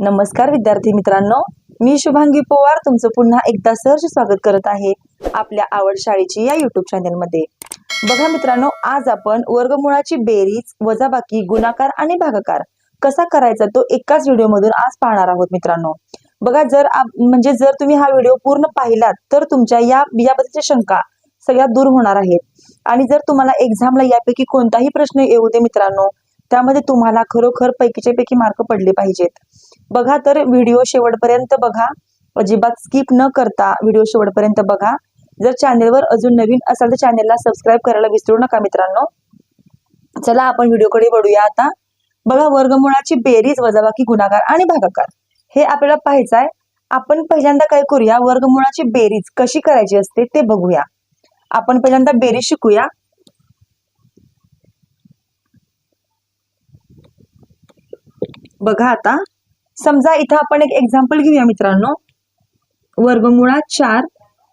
नमस्कार विद्यार्थी मित्रांनो मी शुभांगी पोवार तुमचं पुन्हा एकदा सहर्ष स्वागत करत आहे आपल्या आवड शाळेची या युट्यूब चॅनलमध्ये बघा मित्रांनो आज आपण वर्गमुळाची बेरीज वजाबाकी गुणाकार आणि भागाकार कसा करायचा तो एकाच व्हिडिओमधून आज पाहणार आहोत मित्रांनो. बघा जर म्हणजे जर तुम्ही हा व्हिडिओ पूर्ण पाहिलात तर तुमच्या या याबद्दलच्या शंका सगळ्या दूर होणार आहेत. आणि जर तुम्हाला एक्झामला यापैकी कोणताही प्रश्न येऊ दे मित्रांनो त्यामध्ये तुम्हाला खरोखर पैकीच्या पैकी मार्क पडले पाहिजेत. बघा तर व्हिडिओ शेवटपर्यंत बघा. अजिबात स्किप न करता व्हिडिओ शेवटपर्यंत बघा. जर चॅनेलवर अजून नवीन असाल तर चॅनेलला सबस्क्राईब करायला विसरू नका मित्रांनो. चला आपण व्हिडिओकडे वळूया आता. बघा वर्गमुळाची बेरीज वजाबाकी गुणाकार आणि भागाकार. हे आपल्याला पाहायचं आहे आपण पहिल्यांदा काय करूया? वर्गमुळाची बेरीज कशी करायची असते ते बघूया. आपण पहिल्यांदा बेरीज शिकूया. बघा आता. समजा इथं आपण एक एक्झाम्पल घेऊया मित्रांनो. वर्गमुळात चार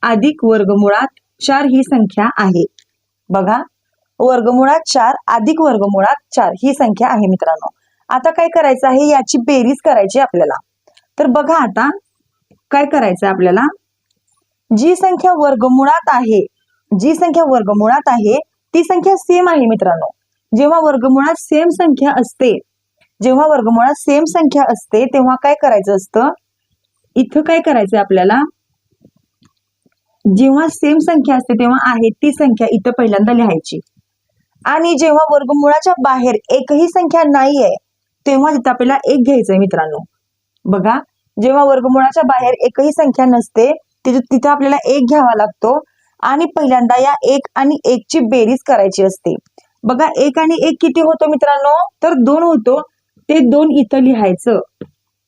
अधिक वर्गमुळात चार ही संख्या आहे. बघा. वर्गमुळात चार अधिक वर्गमुळात चार ही संख्या आहे मित्रांनो. आता काय करायचं आहे? याची बेरीज करायची आपल्याला. तर बघा आता काय करायचं आपल्याला? जी संख्या वर्गमुळात आहे जी संख्या वर्गमुळात आहे ती संख्या सेम आहे मित्रांनो. जेव्हा वर्गमुळात सेम संख्या असते जेव्हा वर्गमुळात सेम संख्या असते तेव्हा काय करायचं असतं? इथं काय करायचं आपल्याला? जेव्हा सेम संख्या असते तेव्हा आहे ती संख्या इथं पहिल्यांदा लिहायची. आणि जेव्हा वर्गमुळाच्या बाहेर एकही संख्या नाहीये तेव्हा तिथं आपल्याला एक घ्यायचंय मित्रांनो. बघा जेव्हा वर्गमुळाच्या बाहेर एकही संख्या नसते तिथं तिथं आपल्याला एक घ्यावा लागतो. आणि पहिल्यांदा या एक आणि एकची बेरीज करायची असते. बघा एक आणि एक किती होतो मित्रांनो? तर दोन होतो. ते दोन इथं लिहायचं.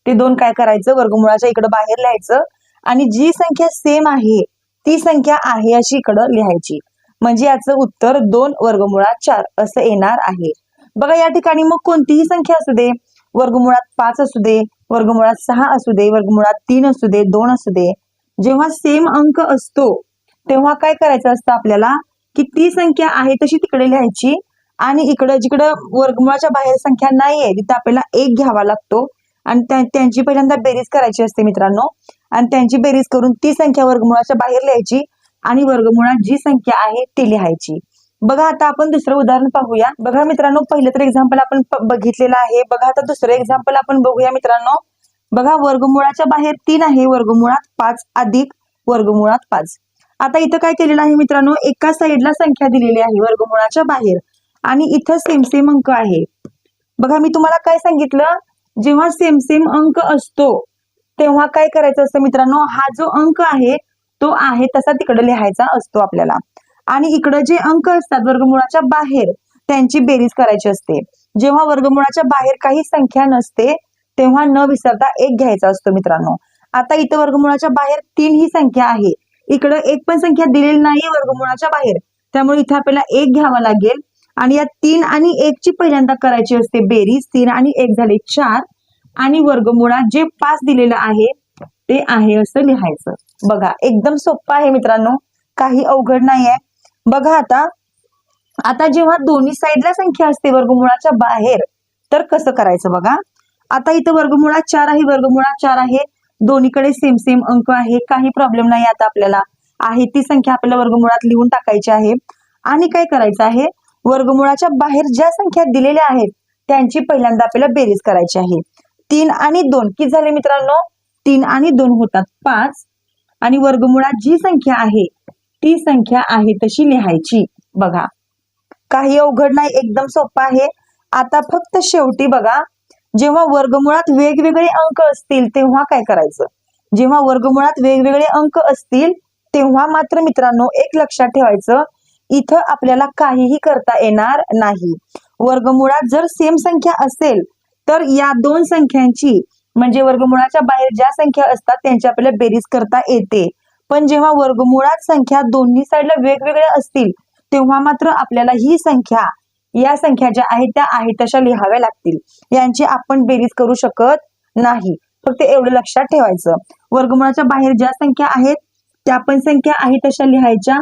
ते दोन काय करायचं? वर्गमुळाच्या इकडं बाहेर लिहायचं. आणि जी संख्या सेम आहे ती संख्या आहे अशी इकडं लिहायची. म्हणजे याचं उत्तर दोन वर्गमुळात चार असं येणार आहे. बघा या ठिकाणी मग कोणतीही संख्या असू दे वर्गमुळात पाच असू दे वर्गमुळात सहा असू दे वर्गमुळात तीन असू दे दोन असू दे जेव्हा सेम अंक असतो तेव्हा काय करायचं असतं आपल्याला? की ती संख्या आहे तशी तिकडे लिहायची आणि इकडं जिकडं वर्गमुळाच्या बाहेर संख्या नाहीये तिथं आपल्याला एक घ्यावा लागतो. आणि त्यांची पहिल्यांदा बेरीज करायची असते मित्रांनो. आणि त्यांची बेरीज करून ती संख्या वर्गमुळाच्या बाहेर लिहायची आणि वर्गमुळात जी संख्या आहे ती लिहायची. बघा आता आपण दुसरं उदाहरण पाहूया. बघा मित्रांनो पहिलं तर एक्झाम्पल आपण बघितलेलं आहे. बघा आता दुसरं एक्झाम्पल आपण बघूया मित्रांनो. बघा वर्गमुळाच्या बाहेर तीन आहे. वर्गमुळात पाच अधिक वर्गमुळात पाच. आता इथं काय केलेलं आहे मित्रांनो? एका साईडला संख्या दिलेली आहे वर्गमुळाच्या बाहेर. आणि इथं सेम सेम अंक आहे. बघा मी तुम्हाला काय सांगितलं? जेव्हा सेम सेम अंक असतो तेव्हा काय करायचं असतं मित्रांनो? हा जो अंक आहे तो आहे तसा तिकडे लिहायचा असतो आपल्याला. आणि इकडं जे अंक असतात वर्गमुळाच्या बाहेर त्यांची बेरीज करायची असते. जेव्हा वर्गमुळाच्या बाहेर काही संख्या नसते तेव्हा न विसरता एक घ्यायचा असतो मित्रांनो. आता इथं वर्गमुळाच्या बाहेर तीन ही संख्या आहे. इकडं एक पण संख्या दिलेली नाही वर्गमुळाच्या बाहेर. त्यामुळे इथं आपल्याला एक घ्यावा लागेल. आणि या तीन आणि एक ची पहिल्यांदा करायची असते बेरीज तीन आणि एक झाले चार. आणि वर्गमुळात जे पाच दिलेलं आहे ते आहे असं लिहायचं. बघा एकदम सोपं आहे मित्रांनो. काही अवघड नाहीये. बघा आता आता जेव्हा दोन्ही साईडला संख्या असते वर्गमुळाच्या बाहेर तर कसं करायचं बघा? आता इथं वर्गमुळात चार आहे वर्गमुळात चार आहे. दोन्हीकडे सेम सेम अंक आहे. काही प्रॉब्लेम नाही आता आपल्याला. आहे ती संख्या आपल्याला वर्गमुळात लिहून टाकायची आहे. आणि काय करायचं आहे? वर्गमुळाच्या बाहेर ज्या संख्या दिलेल्या आहेत त्यांची पहिल्यांदा आपल्याला बेरीज करायची आहे. तीन आणि दोन. किती झाले मित्रांनो? तीन आणि दोन होतात पाच. आणि वर्गमुळात जी संख्या आहे ती संख्या आहे तशी लिहायची. बघा. काही अवघड नाही एकदम सोपं आहे. आता फक्त शेवटी बघा. जेव्हा वर्गमुळात वेगवेगळे अंक असतील तेव्हा काय करायचं? जेव्हा वर्गमुळात वेगवेगळे अंक असतील तेव्हा मात्र मित्रांनो एक लक्षात ठेवायचं. इथं आपल्याला काहीही करता येणार नाही. वर्गमुळात जर सेम संख्या असेल तर या दोन संख्यांची म्हणजे वर्गमुळाच्या बाहेर ज्या संख्या असतात त्यांची आपल्याला बेरीज करता येते. पण जेव्हा वर्गमुळात संख्या दोन्ही साईडला वेगवेगळ्या असतील तेव्हा मात्र आपल्याला ही संख्या या संख्या ज्या आहेत त्या आहेत तशा लिहाव्या लागतील. यांची आपण बेरीज करू शकत नाही. फक्त एवढं लक्षात ठेवायचं. वर्गमुळाच्या बाहेर ज्या संख्या आहेत त्या पण संख्या आहे तशा लिहायच्या.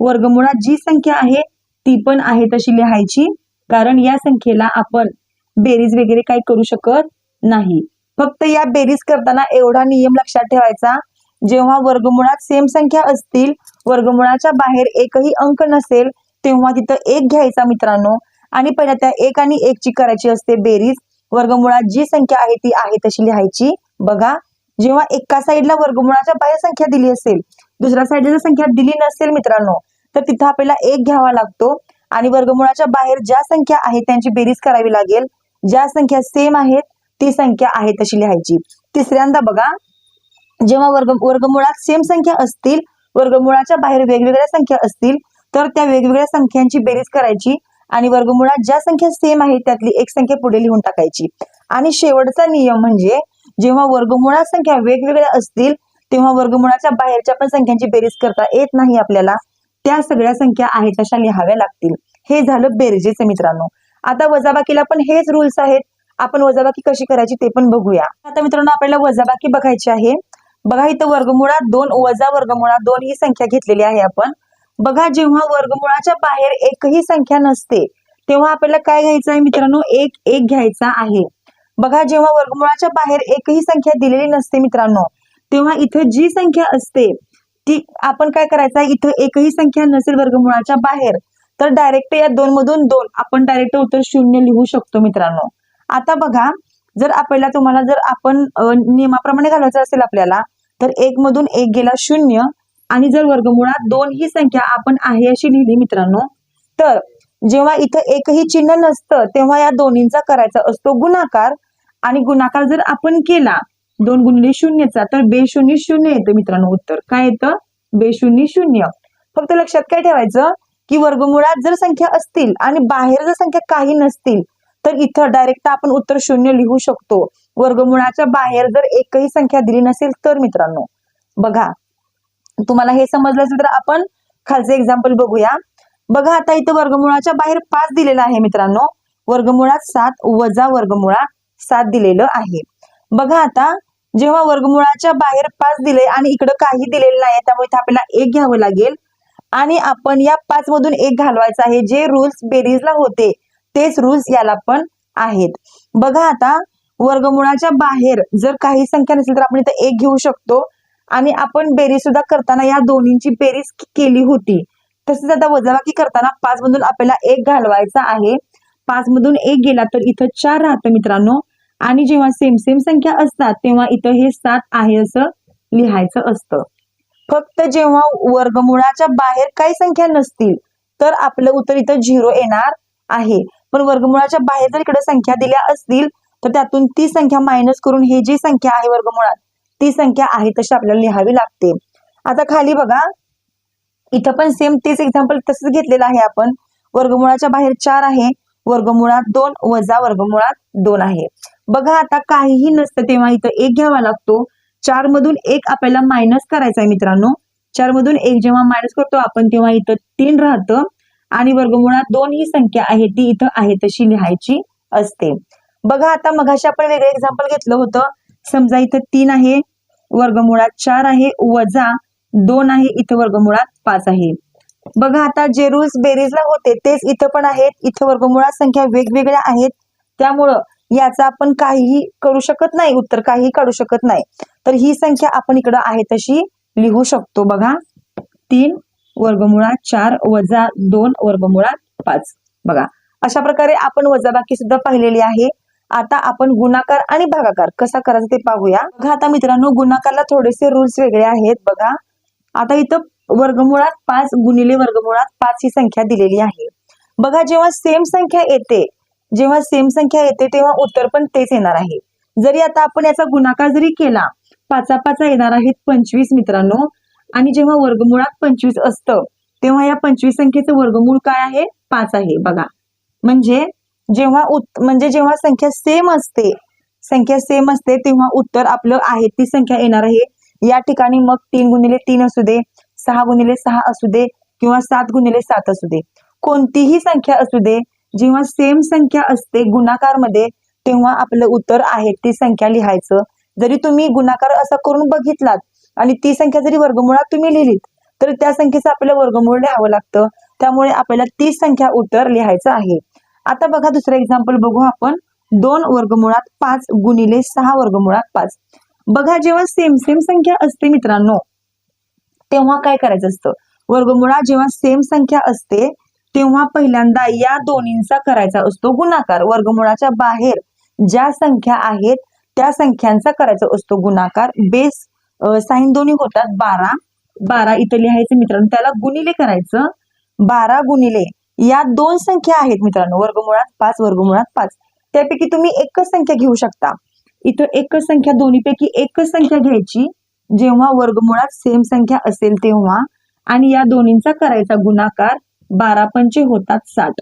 वर्गमुळात जी संख्या आहे ती पण आहे तशी लिहायची. कारण या संख्येला आपण बेरीज वगैरे काही करू शकत नाही. फक्त या बेरीज करताना एवढा नियम लक्षात ठेवायचा. जेव्हा वर्गमुळात सेम संख्या असतील वर्गमुळाच्या बाहेर एकही अंक नसेल तेव्हा तिथं एक घ्यायचा मित्रांनो. आणि पहिल्या त्या एक आणि एक ची करायची असते बेरीज. वर्गमुळात जी संख्या आहे ती आहे तशी लिहायची. बघा जेव्हा एका साईडला वर्गमुळाच्या बाहेर संख्या दिली असेल दुसऱ्या साईडला जर संख्या दिली नसेल मित्रांनो तर तिथं आपल्याला एक घ्यावा लागतो. आणि वर्गमुळाच्या बाहेर ज्या संख्या आहेत त्यांची बेरीज करावी लागेल. ज्या संख्या सेम आहेत ती संख्या आहे तशी लिहायची. तिसऱ्यांदा बघा. जेव्हा वर्ग वर्गमुळात सेम संख्या असतील वर्गमुळाच्या बाहेर वेगवेगळ्या संख्या असतील तर त्या वेगवेगळ्या संख्यांची बेरीज करायची. आणि वर्गमुळात ज्या संख्या सेम आहे त्यातली एक संख्या पुढे लिहून टाकायची. आणि शेवटचा नियम म्हणजे जेव्हा वर्गमुळात संख्या वेगवेगळ्या असतील तेव्हा वर्गमुळाच्या बाहेरच्या पण संख्यांची बेरीज करता येत नाही आपल्याला. त्या सगळ्या संख्या आहेत तशा लिहाव्या लागतील. हे झालं बेरजेचे मित्रांनो. आता वजाबाकीला पण हेच रूल्स आहेत. आपण वजाबाकी कशी करायची ते पण बघूया. आता मित्रांनो आपल्याला वजाबाकी बघायची आहे. बघा इथं वर्गमुळात दोन वजा वर्गमुळात दोन ही संख्या घेतलेली आहे आपण. बघा जेव्हा वर्गमुळाच्या बाहेर एकही संख्या नसते तेव्हा आपल्याला काय घ्यायचं आहे मित्रांनो? एक एक घ्यायचा आहे. बघा जेव्हा वर्गमुळाच्या बाहेर एकही संख्या दिलेली नसते मित्रांनो तेव्हा इथं जी संख्या असते ती आपण काय करायचं आहे? इथं एकही संख्या नसेल वर्गमुळाच्या बाहेर तर डायरेक्ट या दोन मधून दोन आपण डायरेक्ट उत्तर शून्य लिहू शकतो मित्रांनो. आता बघा जर आपल्याला तुम्हाला जर आपण नियमाप्रमाणे घालायचं असेल आपल्याला तर एक मधून एक गेला शून्य आणि जर वर्गमुळात दोन ही संख्या आपण आहे अशी लिहिली मित्रांनो तर जेव्हा इथं एकही चिन्ह नसतं तेव्हा या दोन्हींचा करायचा असतो गुणाकार आणि गुणाकार जर आपण केला दोन गुणिले शून्यचा तर बेशून्य शून्य येतं मित्रांनो उत्तर. काय येतं? बेशून्य शून्य फक्त लक्षात काय ठेवायचं? की वर्गमुळात जर संख्या असतील आणि बाहेर जर संख्या काही नसतील तर इथं डायरेक्ट आपण उत्तर शून्य लिहू शकतो. वर्गमुळाच्या बाहेर जर एकही संख्या दिली नसेल तर मित्रांनो. बघा. तुम्हाला हे समजलं असेल तर आपण खालचे एक्झाम्पल बघूया. बघा आता इथं वर्गमुळाच्या बाहेर पाच दिलेलं आहे मित्रांनो. वर्गमुळात सात वजा वर्गमुळात सात दिलेलं आहे. बघा आता जेव्हा वर्गमुळाच्या बाहेर पाच दिले आणि इकडं काही दिलेलं नाही त्यामुळे इथे आपल्याला एक घ्यावं लागेल. आणि आपण या पाच मधून एक घालवायचं आहे. जे रूल्स बेरीजला होते तेच रूल्स याला पण आहेत. बघा आता वर्गमुळाच्या बाहेर जर काही संख्या नसेल तर आपण इथं एक घेऊ शकतो. आणि आपण बेरीज सुद्धा करताना या दोन्हींची बेरीज केली होती. तसेच आता वजाबाकी करताना पाच मधून आपल्याला एक घालवायचा आहे. पाच मधून एक गेला तर इथं चार राहतं मित्रांनो. आणि जेव्हा सेम सेम संख्या असतात तेव्हा इथं हे सात आहे असं लिहायचं असतं. फक्त जेव्हा वर्गमुळाच्या बाहेर काही संख्या नसतील तर आपलं उत्तर इथं झिरो येणार आहे. पण वर्गमुळाच्या बाहेर जर इकडे संख्या दिल्या असतील तर त्यातून ती संख्या मायनस करून ही जी संख्या आहे वर्गमुळात ती संख्या आहे तशी आपल्याला लिहावी लागते. आता खाली बघा. इथं पण सेम तेच एक्झाम्पल तसंच घेतलेलं आहे आपण. वर्गमुळाच्या बाहेर चार आहे. वर्गमुळात दोन वजा वर्गमुळात दोन आहे. बघा आता काहीही नसतं तेव्हा इथं एक घ्यावा लागतो. चार मधून एक आपल्याला मायनस करायचा आहे मित्रांनो. चार मधून एक जेव्हा मायनस करतो आपण तेव्हा इथं तीन राहतं. आणि वर्गमुळात दोन ही संख्या आहे ती इथं आहे तशी लिहायची असते. बघा आता मगाशी आपण वेगळं एक्झाम्पल घेतलं होतं. समजा इथं तीन आहे वर्गमुळात चार आहे वजा दोन आहे इथं वर्गमुळात पाच आहे. बघा आता जे रूल्स बेरीजला होते तेच इथं पण आहेत. इथं वर्गमुळात संख्या वेगवेगळ्या आहेत. त्यामुळं याचा आपण काहीही करू शकत नाही उत्तर काहीही काढू शकत नाही. तर ही संख्या आपण इकडं आहे तशी लिहू शकतो बघा. तीन वर्गमुळात चार वजा दोन वर्गमुळात पाच. बघा अशा प्रकारे आपण वजाबाकी सुद्धा पाहिलेली आहे. आता आपण गुणाकार आणि भागाकार कसा करायचा ते पाहूया. बघा आता मित्रांनो गुणाकारला थोडेसे रूल्स वेगळे आहेत. बघा आता इथं वर्गमुळात पाच गुणिले वर्गमुळात पाच ही संख्या दिलेली आहे. बघा जेव्हा सेम संख्या येते जेव्हा सेम संख्या येते तेव्हा उत्तर पण तेच येणार आहे. जरी आता आपण याचा गुणाकार जरी केला पाचा पाचा येणार आहेत पंचवीस मित्रांनो. आणि जेव्हा वर्गमुळात पंचवीस असतं तेव्हा या पंचवीस संख्येचं वर्गमूळ काय आहे? पाच आहे. बघा. म्हणजे जेव्हा म्हणजे जेव्हा संख्या सेम असते संख्या सेम असते तेव्हा उत्तर आपलं आहे ती संख्या येणार आहे. या ठिकाणी मग तीन गुणिले तीन असू दे सहा गुणिले सहा असू दे किंवा सात गुणिले सात असू दे. कोणतीही संख्या असू दे जेव्हा सेम संख्या असते गुणाकारमध्ये तेव्हा आपलं उत्तर आहे ती संख्या लिहायचं. जरी तुम्ही गुणाकार असा करून बघितलात आणि ती संख्या जरी वर्गमुळात तुम्ही लिहिलीत तर त्या संख्येचं आपल्याला वर्गमूळ लिहावं लागतं. त्यामुळे आपल्याला तीस संख्या उत्तर लिहायचं आहे. आता बघा दुसरं एक्झाम्पल बघू आपण. दोन वर्गमुळात पाच गुणिले सहा वर्गमुळात पाच. बघा जेव्हा सेम सेम संख्या असते मित्रांनो तेव्हा काय करायचं असतं? वर्गमुळात जेव्हा सेम संख्या असते तेव्हा पहिल्यांदा या दोन्हींचा करायचा असतो गुणाकार. वर्गमुळाच्या बाहेर ज्या संख्या आहेत त्या संख्यांचा करायचा असतो गुणाकार. बेस साईन दोन्ही होतात बारा. बारा इथं लिहायचं मित्रांनो त्याला गुणिले करायचं. बारा गुणिले. या दोन संख्या आहेत मित्रांनो वर्गमुळात पाच वर्गमुळात पाच. त्यापैकी तुम्ही एकच संख्या घेऊ शकता. इथं एकच संख्या दोन्हीपैकी एकच संख्या घ्यायची. जेव्हा वर्गमुळात सेम संख्या असेल तेव्हा आणि या दोन्हींचा करायचा गुणाकार बारा पंचे होतात साठ.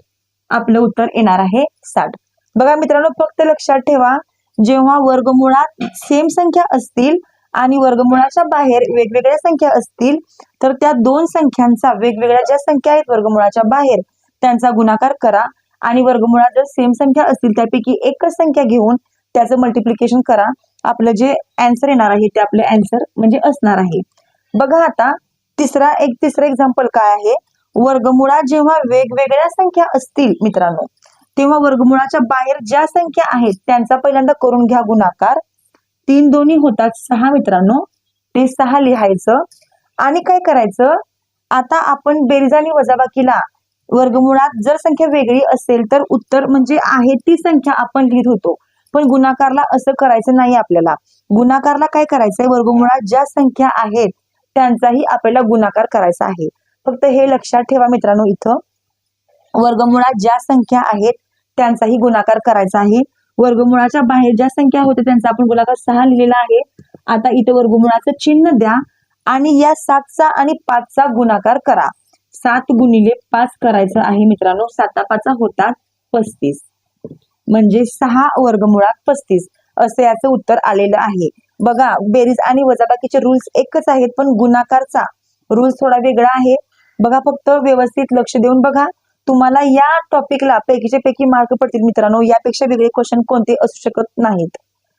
आपलं उत्तर येणार आहे साठ. बघा मित्रांनो फक्त लक्षात ठेवा जेव्हा वर्गमुळात सेम संख्या असतील आणि वर्गमुळाच्या बाहेर वेगवेगळ्या संख्या असतील तर त्या दोन संख्यांचा वेगवेगळ्या ज्या संख्या आहेत वर्गमुळाच्या बाहेर त्यांचा गुणाकार करा. आणि वर्गमुळात जर सेम संख्या असतील त्यापैकी एकच संख्या घेऊन त्याचं मल्टिप्लिकेशन करा. आपलं जे अँसर येणार आहे ते आपले अँसर म्हणजे असणार आहे. बघा आता तिसरा एक तिसरं एक्झाम्पल काय आहे? वर्गमुळात जेव्हा वेगवेगळ्या संख्या असतील मित्रांनो तेव्हा वर्गमुळाच्या बाहेर ज्या संख्या आहेत त्यांचा पहिल्यांदा करून घ्या गुणाकार. तीन दोन्ही होतात सहा मित्रांनो ते सहा लिहायचं. आणि काय करायचं? आता आपण बेरीज आणि वजाबाकीला वर्गमुळात जर संख्या वेगळी असेल तर उत्तर म्हणजे आहे ती संख्या आपण लिहित होतो. पण गुणाकारला असं करायचं नाही आपल्याला. गुणाकारला काय करायचंय? वर्गमुळात ज्या संख्या आहेत त्यांचाही आपल्याला गुणाकार करायचा आहे. फक्त हे लक्षात ठेवा मित्रांनो इथं. वर्गमुळात ज्या संख्या आहेत त्यांचाही गुणाकार करायचा आहे. वर्गमुळाच्या बाहेर ज्या संख्या होत्या त्यांचा आपण गुणाकार सहा लिहिलेला आहे. आता इथं वर्गमुळाचं चिन्ह द्या आणि या सातचा आणि पाचचा गुणाकार करा. सात गुणिले पाच करायचं आहे मित्रांनो. साता पाचा होतात पस्तीस. म्हणजे सहा वर्गमुळात पस्तीस असं याचं उत्तर आलेलं आहे. बघा बेरीज आणि वजाबाकीचे रूल्स एकच आहेत पण गुणाकारचा. रूल्स थोडा वेगळा आहे. बघा फक्त व्यवस्थित लक्ष देऊन बघा. तुम्हाला या टॉपिकला पैकीच्या पैकी मार्क पडतील मित्रांनो. यापेक्षा वेगळे क्वेश्चन कोणते असू शकत नाहीत.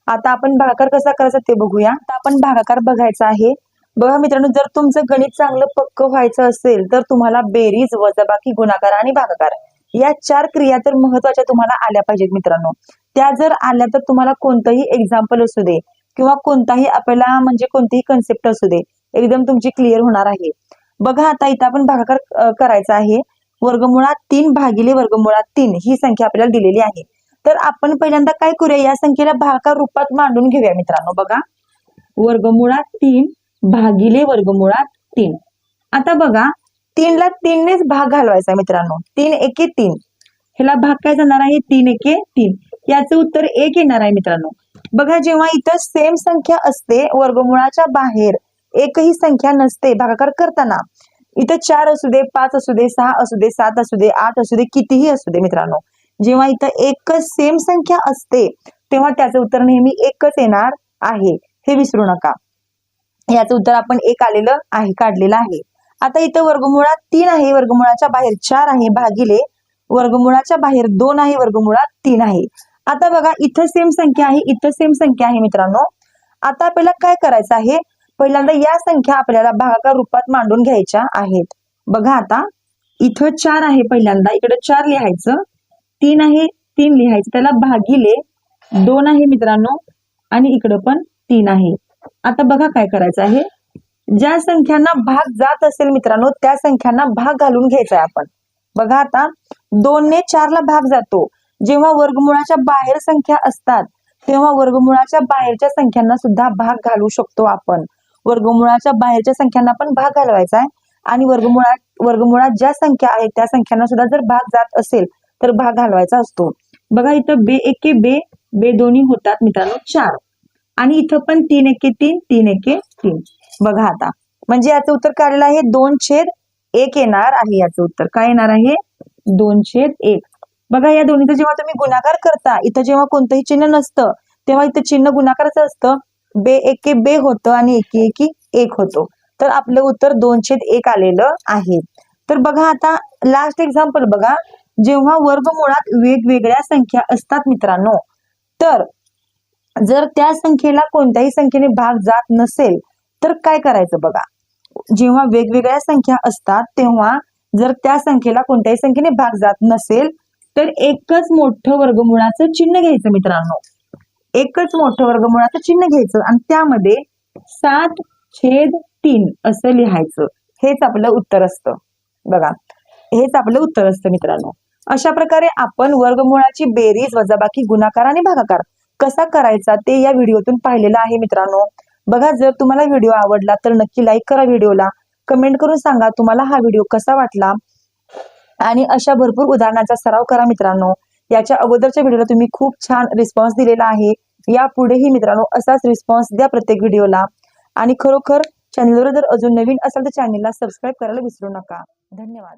आता आपण भागाकार कसा करायचा ते बघूया. आता आपण भागाकार बघायचा आहे. बघा मित्रांनो जर तुमचं गणित चांगलं पक्क व्हायचं असेल तर तुम्हाला बेरीज वजाबाकी गुणाकार आणि भागाकार या चार क्रिया तर महत्त्वाच्या तुम्हाला आल्या पाहिजेत मित्रांनो. त्या जर आल्या तर तुम्हाला कोणतंही एक्झाम्पल असू दे किंवा कोणताही आपल्याला म्हणजे कोणतीही कन्सेप्ट असू दे एकदम तुमची क्लिअर होणार आहे. बघा आता इथं आपण भागाकार करायचा आहे. वर्गमुळात तीन भागिले वर्गमुळात तीन ही संख्या आपल्याला दिलेली आहे. तर आपण पहिल्यांदा काय करूया? या संख्येला भागाकार रूपात मांडून घेऊया मित्रांनो बघा. वर्गमुळात तीन भागिले वर्गमुळात तीन. आता बघा तीनला तीननेच भाग घालवायचा मित्रांनो. तीन एके तीन. ह्याला भाग काय जाणार आहे? तीन एके तीन. याचं उत्तर एक येणार आहे मित्रांनो. बघा जेव्हा इथं सेम संख्या असते वर्गमुळाच्या बाहेर एकही संख्या नसते भागाकार करताना इथं चार असू दे पाच असू दे सहा असू दे सात असू दे आठ असू दे कितीही असू दे मित्रांनो. जेव्हा इथं एकच सेम संख्या असते तेव्हा त्याचं उत्तर नेहमी एकच येणार आहे. हे विसरू नका. याचं उत्तर आपण एक आलेलं आहे काढलेलं आहे. आता इथं वर्गमुळात तीन आहे. वर्गमुळाच्या बाहेर चार आहे भागिले. वर्गमुळाच्या बाहेर दोन आहे. वर्गमुळात तीन आहे. आता बघा इथं सेम संख्या आहे. इथं सेम संख्या आहे मित्रांनो. आता आपल्याला काय करायचं आहे? पहिल्यांदा या संख्या आपल्याला भागाकार रूपात मांडून घ्यायच्या आहेत. बघा आता इथं चार आहे पहिल्यांदा. इकडे चार लिहायचं. तीन आहे तीन लिहायचं. त्याला भागिले दोन आहे मित्रांनो. आणि इकडं पण तीन आहे. आता बघा काय करायचं आहे? ज्या संख्यांना भाग जात असेल मित्रांनो त्या संख्यांना भाग घालून घ्यायचा आहे आपण. बघा आता दोनने चारला भाग जातो. जेव्हा वर्गमुळाच्या बाहेर संख्या असतात तेव्हा वर्गमुळाच्या बाहेरच्या संख्यांना सुद्धा भाग घालू शकतो आपण. वर्गमुळाच्या बाहेरच्या संख्यांना पण भाग घालवायचा आहे आणि वर्गमुळात वर्गमुळात ज्या संख्या आहेत त्या संख्यांना सुद्धा जर भाग जात असेल तर भाग घालवायचा असतो. बघा इथं बे एके बे बे दोन्ही होतात मित्रांनो चार. आणि इथं पण तीन एके तीन तीन एके तीन. बघा आता. म्हणजे याचं उत्तर काढलेलं आहे दोन छेद एक येणार आहे याचं उत्तर. काय येणार आहे? दोन छेद एक. बघा या दोन्हीचा जेव्हा तुम्ही गुणाकार करता इथं जेव्हा कोणतंही चिन्ह नसतं तेव्हा इथं चिन्ह गुणाकाराचं असतं. बे एके बे होतं आणि एकी एकी एक होतो. तर आपलं उत्तर दोन छेद एक आलेलं आहे. तर बघा आता लास्ट एक्झाम्पल बघा. जेव्हा वर्गमुळात वेगवेगळ्या संख्या असतात मित्रांनो तर जर त्या संख्येला कोणत्याही संख्येने भाग जात नसेल तर काय करायचं बघा? जेव्हा वेगवेगळ्या संख्या असतात तेव्हा जर त्या संख्येला कोणत्याही संख्येने भाग जात नसेल तर एकच मोठं वर्गमुळाचं चिन्ह घ्यायचं मित्रांनो. एकच मोठं वर्गमुळाचं चिन्ह घ्यायचं आणि त्यामध्ये सात छेद तीन असं लिहायचं. हेच आपलं उत्तर असतं. बघा. हेच आपलं उत्तर असतं मित्रांनो. अशा प्रकारे आपण वर्गमुळाची बेरीज वजाबाकी गुणाकार आणि भागाकार कसा करायचा ते या व्हिडिओतून पाहिलेलं आहे मित्रांनो. बघा जर तुम्हाला व्हिडिओ आवडला तर नक्की लाईक करा व्हिडिओला. कमेंट करून सांगा तुम्हाला हा व्हिडिओ कसा वाटला. आणि अशा भरपूर उदाहरणाचा सराव करा मित्रांनो. याच्या अगोदरच्या व्हिडिओला तुम्ही खूप छान रिस्पॉन्स दिलेला आहे. यापुढेही मित्रांनो असाच रिस्पॉन्स द्या प्रत्येक व्हिडिओला. आणि खरोखर चॅनलवर जर अजून नवीन असाल तर चॅनलला सबस्क्राईब करायला विसरू नका. धन्यवाद.